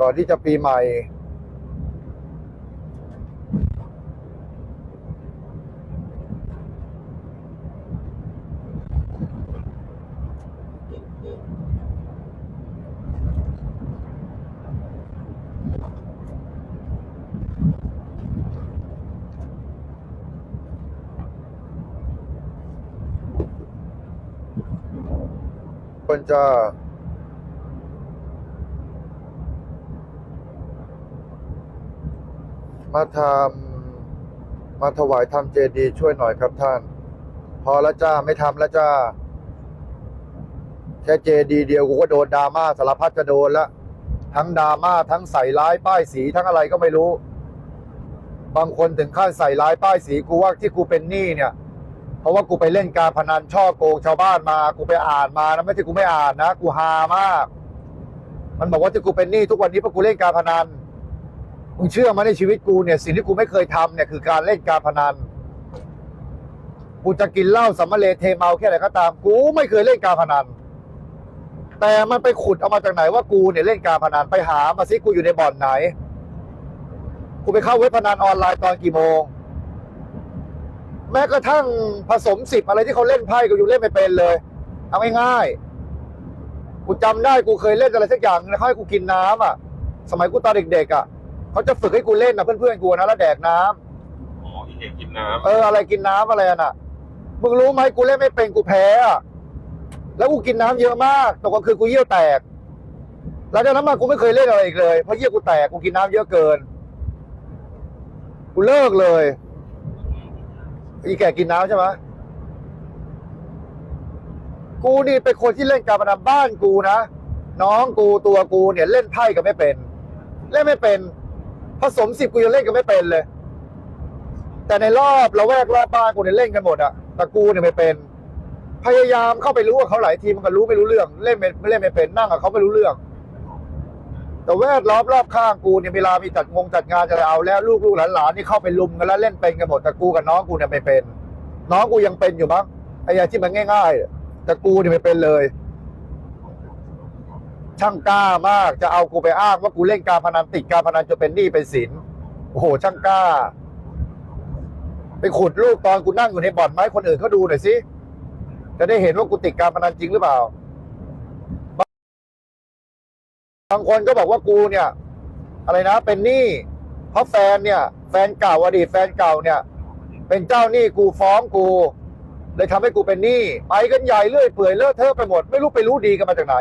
ก่อนที่จะปีใหม่ คนจะ มาทำมาถวายทำเจดีช่วยหน่อยครับท่าน พอล้วจ้าไม่ทำล้วจ้า แค่เจดีเดียวกูก็โดนดราม่าสารพัดจะโดนละทั้งดราม่าทั้งใส่ร้ายป้ายสีทั้งอะไรก็ไม่รู้ บางคนถึงขั้นใส่ร้ายป้ายสีกูว่าที่กูเป็นหนี้เนี่ย เพราะว่ากูไปเล่นการพนันช่อโกงชาวบ้านมา กูไปอ่านมานะไม่ใช่กูไม่อ่านนะ กูฮามาก มันบอกว่าที่กูเป็นหนี้ทุกวันนี้เพราะกูเล่นการพนัน มึงเชื่อไหมาในชีวิตกูเนี่ยสิ่งที่กูไม่เคยทำเนี่ยคือการเล่นการพนัน กูจะกินเหล้าสัมมาเลเทเมาแค่ไหนก็ตาม กูไม่เคยเล่นการพนัน แต่มันไปขุดเอามาจากไหนว่ากูเนี่ยเล่นการพนันไปหามาซิกูอยู่ในบ่อนไหน กูไปเข้าเว็บพนันออนไลน์ตอนกี่โมง แม้กระทั่งผสมสิบอะไรที่เขาเล่นไพ่กูอยู่เล่นไม่เป็นเลย เอาง่ายๆกูจำได้กูเคยเล่นอะไรสักอย่างนะเขาให้กูกินน้ำอะ สมัยกูตอนเด็กๆอะ เขาจะฝึกให้กูเล่นนะเพื่อนๆกูนะแล้วแดกน้ำอ๋อที่เด็กกินน้เอออะไรกินน้ำอะไรอะน่ะมึงรู้ไหมกูเล่นไม่เป็นกูแพ้อะแล้วกูกินน้ำเยอะมากตกกลางคืนกูเยี่ยวแตกหลังจากนั้นมากูไม่เคยเล่นอะไรอีกเลยเพราะเยี่ยวกูแตกกูกินน้ำเยอะเกิน กูเลิกเลย อีแก่กินน้ำใช่ไหมกูนี่เป็นคนที่เล่นการพนันบ้านกูนะ น้องกูตัวกูเนี่ยเล่นไพ่ก็ไม่เป็น เล่นไม่เป็น ผสมสิบกูยังเล่นก็ไม่เป็นเลย แต่ในรอบละแวกรอบบ้านกูเนี่ยเล่นกันหมดอะแต่กูเนี่ยไม่เป็น พยายามเข้าไปรู้กับเขาหลายทีมันก็รู้ไม่รู้เรื่อง เล่นไม่เล่นไม่เป็นนั่งกับเขาไม่รู้เรื่อง แต่แวดล้อมรอบข้างกูเนี่ยเวลามีจัดงงจัดงานจะเอาแล้วลูกลูกหลานๆนี่เข้าไปลุมกันแล้วเล่นเป็นกันหมดแต่กูกับน้องกูเนี่ยไม่เป็น น้องกูยังเป็นอยู่มั้งไอ้ยาที่มันง่าย ๆ แต่กูเนี่ยไม่เป็นเลย ช่างกล้ามากจะเอากูไปอ้างว่ากูเล่นการพนันติดการพนันจนเป็นหนี้เป็นสินโอ้โหช่างกล้า ไปขุดรูปตอนกูนั่งอยู่ในบ่อนไหมคนอื่นเขาดูหน่อยสิจะได้เห็นว่ากูติดการพนันจริงหรือเปล่าบางคนก็บอกว่ากูเนี่ย อะไรนะ เป็นหนี้เพราะแฟนเนี่ย แฟนเก่าอดีตแฟนเก่าเนี่ย เป็นเจ้าหนี้กูฟ้องกูเลยทำให้กูเป็นหนี้ไปกันใหญ่เรื่อยเปื่อยเลอะเทอะไปหมด ไม่รู้ไปรู้ดีกันมาจากไหน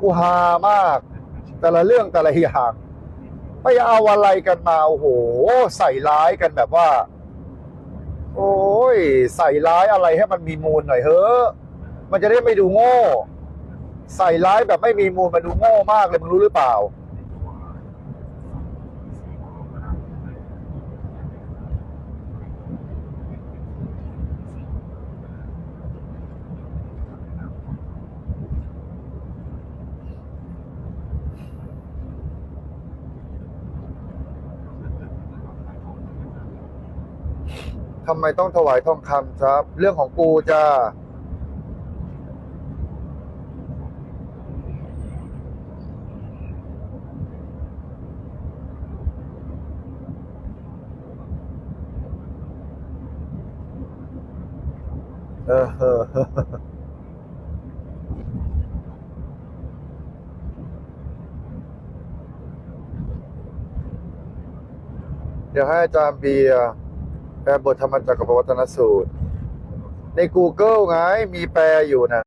กูฮามาก แต่ละเรื่องแต่ละอย่างไปเอาอะไรกันมาโอ้โห ใส่ร้ายกันแบบว่า โอ้ย ใส่ร้ายอะไรให้มันมีมูลหน่อยเฮ้อมันจะได้ไม่ดูโง่ ใส่ร้ายแบบไม่มีมูลมันดูโง่มากเลยมึงรู้หรือเปล่า ทำไมต้องถวายทองคำครับ เรื่องของกูจะเออเออเดี๋ยวให้อาจารย์เบียร์ ปลบทธรรมจักรปวัตนสูตร ใน Google ไงมีแปลอยู่นะ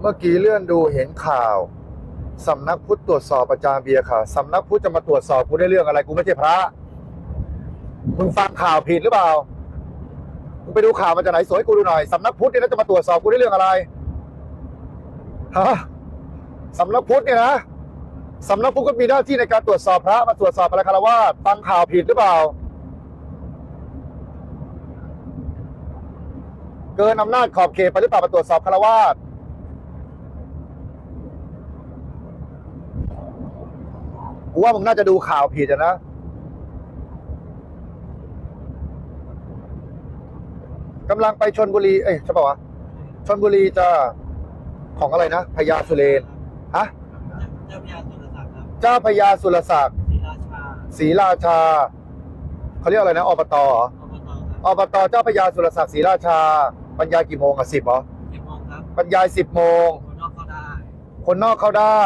เมื่อกี้เลื่อนดูเห็นข่าว สำนักพุทธตรวจสอบอาจารย์เบียร์ค่ะ สำนักพุทธจะมาตรวจสอบกูได้เรื่องอะไรกูไม่ใช่พระ มึงฟังข่าวผิดหรือเปล่า มึงไปดูข่าวมาจากไหนสวยกูดูหน่อยสำนักพุทธเนี่ยนะจะมาตรวจสอบกูได้เรื่องอะไร ฮะสำนักพุทธเนี่ยนะสำนักพุทธก็มีหน้าที่ในการตรวจสอบพระมาตรวจสอบอะคารวะฟังข่าวผิดหรือเปล่า เกินอำนาจขอบเขตไปหรือเปล่ามาตรวจสอบคารวะกูว่ามึงน่าจะดูข่าวผิดอะนะ กำลังไปชนบุรี เอ้ยใช่ป่าวะชนบุรีจะของอะไรนะพญาสุเรนฮะเจ้าพญาสุรศักดิ์ครับเจ้าพญาสุรศักดิ์ศรีราชาศรีราชาเขาเรียกอะไรนะอบตเหรออบตครับอบตเจ้าพญาสุรศักดิ์ศรีราชาบรรยายกี่โมงอะสิบเหรอสิบโมงครับบรรยายสิบโมงคนนอกเข้าได้ คนนอกเข้าได้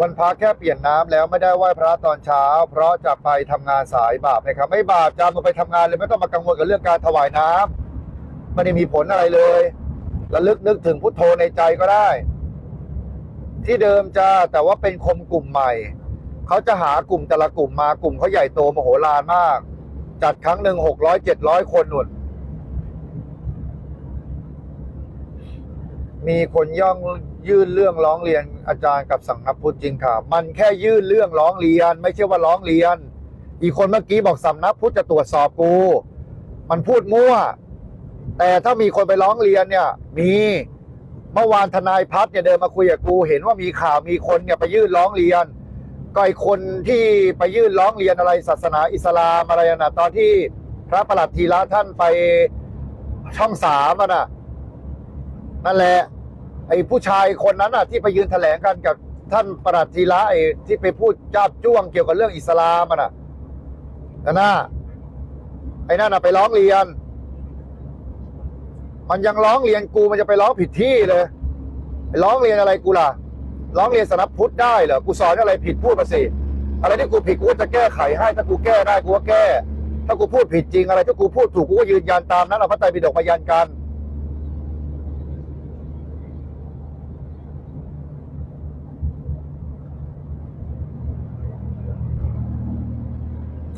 วันพระแค่เปลี่ยนน้ำแล้วไม่ได้ไหว้พระตอนเช้า เพราะจะไปทำงานสายบาปไหมครับไม่บาปจำมาไปทำงานเลยไม่ต้องมากังวลกับเรื่องการถวายน้ำไม่ได้มีผลอะไรเลยระลึกนึกถึงพุทโธในใจก็ได้ ที่เดิมจะแต่ว่าเป็นคมกลุ่มใหม่เขาจะหากลุ่มแต่ละกลุ่มมากลุ่มเขาใหญ่โตมโหฬารมาก จัดครั้งหนึ่งหกร้อยเจ็ดร้อยคนหนุนมีคนย่อง ยื่นเรื่องร้องเรียนอาจารย์กับสังนักพุทธจริงค่ะ มันแค่ยื่นเรื่องร้องเรียน ไม่ใช่ว่าร้องเรียน อีกคนเมื่อกี้บอกสำนักพุทธจะตรวจสอบกู มันพูดมั่ว แต่ถ้ามีคนไปร้องเรียนเนี่ย มีเมื่อวานทนายพัฒน์เนี่ยเดินมาคุยกับกู เห็นว่ามีข่าวมีคนเนี่ยไปยื่นร้องเรียน ก็ไอคนที่ไปยื่นร้องเรียนอะไรศาสนาอิสลามอะไรนะตอนที่พระประหลัดทีละท่านไปช่องสามน่ะนั่นแหละ ไอ้ผู้ชายคนนั้นอะที่ไปยืนแถลงกันกับท่านประหลัดทีละไอ้ที่ไปพูดจ้าบจ้วงเกี่ยวกับเรื่องอิสลามอะนะนั่นน่ะไอ้นั่นน่ะไปร้องเรียน มันยังร้องเรียนกูมันจะไปร้องผิดที่เลยไปร้องเรียนอะไรกูล่ะ ร้องเรียนสนับพุทธได้เหรอกูสอนอะไรผิดพูดมาสิอะไรที่กูผิดกูจะแก้ไขให้ ถ้ากูแก้ได้กูก็แก้ ถ้ากูพูดผิดจริงอะไรถ้ากูพูดถูกกูก็ยืนยันตามนั้นเอาพระไตรปิฎกมายันกัน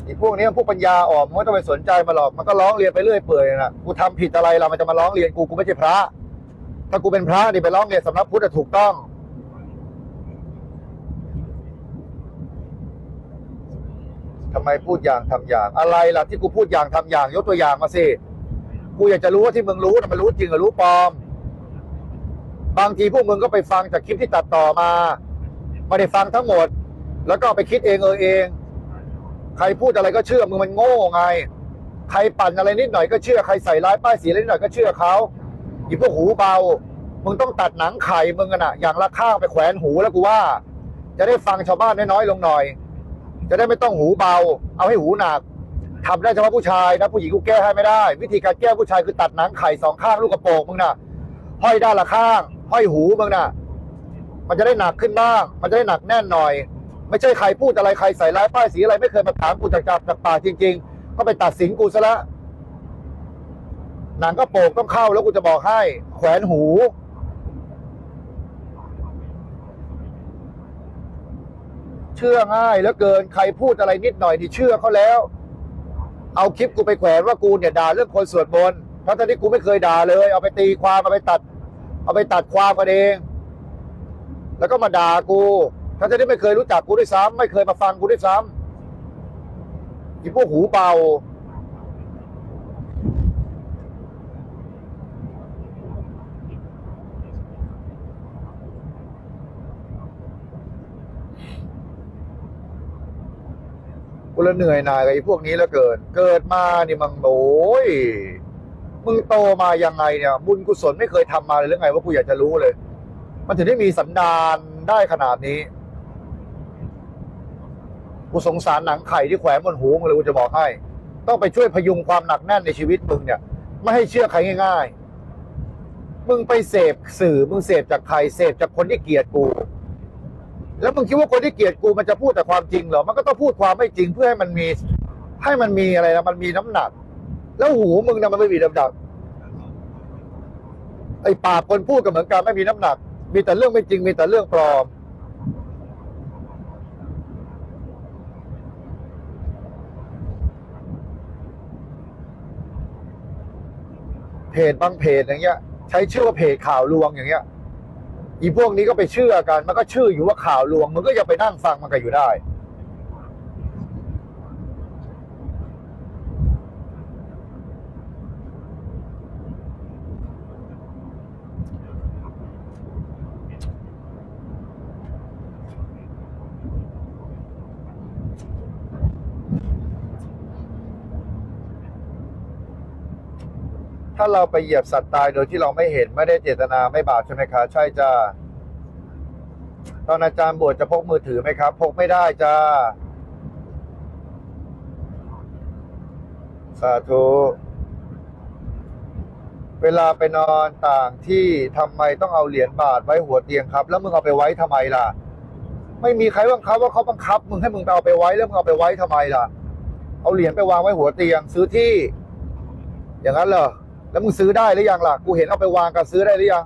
ไอ้พวกนี้พวกปัญญาอ่อนมันไม่ต้องไปสนใจมาหรอกมันก็ร้องเรียนไปเรื่อยเปื่อยนะกูทำผิดอะไรล่ะมันจะมาร้องเรียนกูกูไม่ใช่พระ ถ้ากูเป็นพระนี่ไปร้องเรียนสำนักพุทธถูกต้องทำไมพูดอย่างทำอย่าง อะไรล่ะที่กูพูดอย่างทำอย่าง ยกตัวอย่างมาสิกูอยากจะรู้ว่าที่มึงรู้มันรู้จริงหรือรู้ปลอม บางทีพวกมึงก็ไปฟังจากคลิปที่ตัดต่อมาไม่ได้ฟังทั้งหมด แล้วก็ไปคิดเองเออเอง ใครพูดอะไรก็เชื่อมึงมันโง่ไง ใครปั่นอะไรนิดหน่อยก็เชื่อ ใครใส่ร้ายป้ายสีอะไรนิดหน่อยก็เชื่อเขาอีพวกหูเบา มึงต้องตัดหนังไข่มึงกันอะอย่างละข้างไปแขวนหูแล้วกูว่า จะได้ฟังชาวบ้านน้อยๆลงหน่อย จะได้ไม่ต้องหูเบา เอาให้หูหนักทำได้เฉพาะผู้ชายนะผู้หญิงกูแก้ให้ไม่ได้ วิธีการแก้ผู้ชายคือตัดหนังไข่สองข้างลูกกระโปรงมึงน่ะห้อยด้านละข้าง ห้อยหูมึงน่ะมันจะได้หนักขึ้นบ้าง มันจะได้หนักแน่นหน่อย ไม่ใช่ใครพูดอะไรใครใส่ร้ายป้ายสีอะไรไม่เคยมาถามกูจากจากจากปากจริง ๆ ก็ไปตัดสินกูซะละหนังก็โปกต้องเข้าแล้วกูจะบอกให้ แขวนหู เชื่อง่ายแล้วเกินใครพูดอะไรนิดหน่อยนี่เชื่อเขาแล้ว เอาคลิปกูไปแขวนว่ากูเนี่ยด่าเรื่องคนสวดมนต์ทั้งๆที่กูไม่เคยด่าเลย เอาไปตีความเอาไปตัด เอาไปตัดความกันเอง แล้วก็มาด่ากู ทั้งที่ไม่เคยรู้จักกูด้วยซ้ำไม่เคยมาฟังกูด้วยซ้ำอีพวกหูเบากูละเหนื่อยหน่ายกับไอ้พวกนี้แล้วเกิน เกิดมานี่มึงโอยมึงโตมายังไงเนี่ย บุญกุศลไม่เคยทำมาเลยหรือไงว่ากูอยากจะรู้เลย มันถึงได้มีสันดานได้ขนาดนี้ กูสงสารหนังไข่ที่แขวนบนหูมึงเลยกูจะบอกให้ ต้องไปช่วยพยุงความหนักแน่นในชีวิตมึงเนี่ย ไม่ให้เชื่อใครง่ายๆ มึงไปเสพสื่อมึงเสพจากใครเสพจากคนที่เกลียดกู แล้วมึงคิดว่าคนที่เกลียดกูมันจะพูดแต่ความจริงเหรอ มันก็ต้องพูดความไม่จริงเพื่อให้มันมี ให้มันมีอะไรนะมันมีน้ำหนัก แล้วหูมึงนะมันไม่มีน้ำหนักไอ้ปากคนพูดก็เหมือนกันไม่มีน้ำหนัก มีแต่เรื่องไม่จริงมีแต่เรื่องปลอม เพจบางเพจอย่างเงี้ย ใช้ชื่อว่าเพจข่าวลวงอย่างเงี้ยอีพวกนี้ก็ไปเชื่อกันมันก็ชื่ออยู่ว่าข่าวลวง มันก็จะไปนั่งฟังมันก็อยู่ได้ ม ถ้าเราไปเหยียบสัตว์ตายโดยที่เราไม่เห็นไม่ได้เจตนาไม่บาปใช่ไหมคะ ใช่จ้าตอนอาจารย์บวชจะพกมือถือไหมครับ พกไม่ได้จ้าสาธุเวลาไปนอนต่างที่ทำไมต้องเอาเหรียญบาทไว้หัวเตียงครับ แล้วมึงเอาไปไว้ทำไมล่ะ ไม่มีใครบังคับว่าเขาบังคับ มึงให้มึงเอาไปไว้แล้วมึงเอาไปไว้ทำไมล่ะ เอาเหรียญไปวางไว้หัวเตียง ซื้อที่ อย่างนั้นเหรอ แล้วมึงซื้อได้หรือยังล่ะ กูเห็นเอาไปวางกันซื้อได้หรือยัง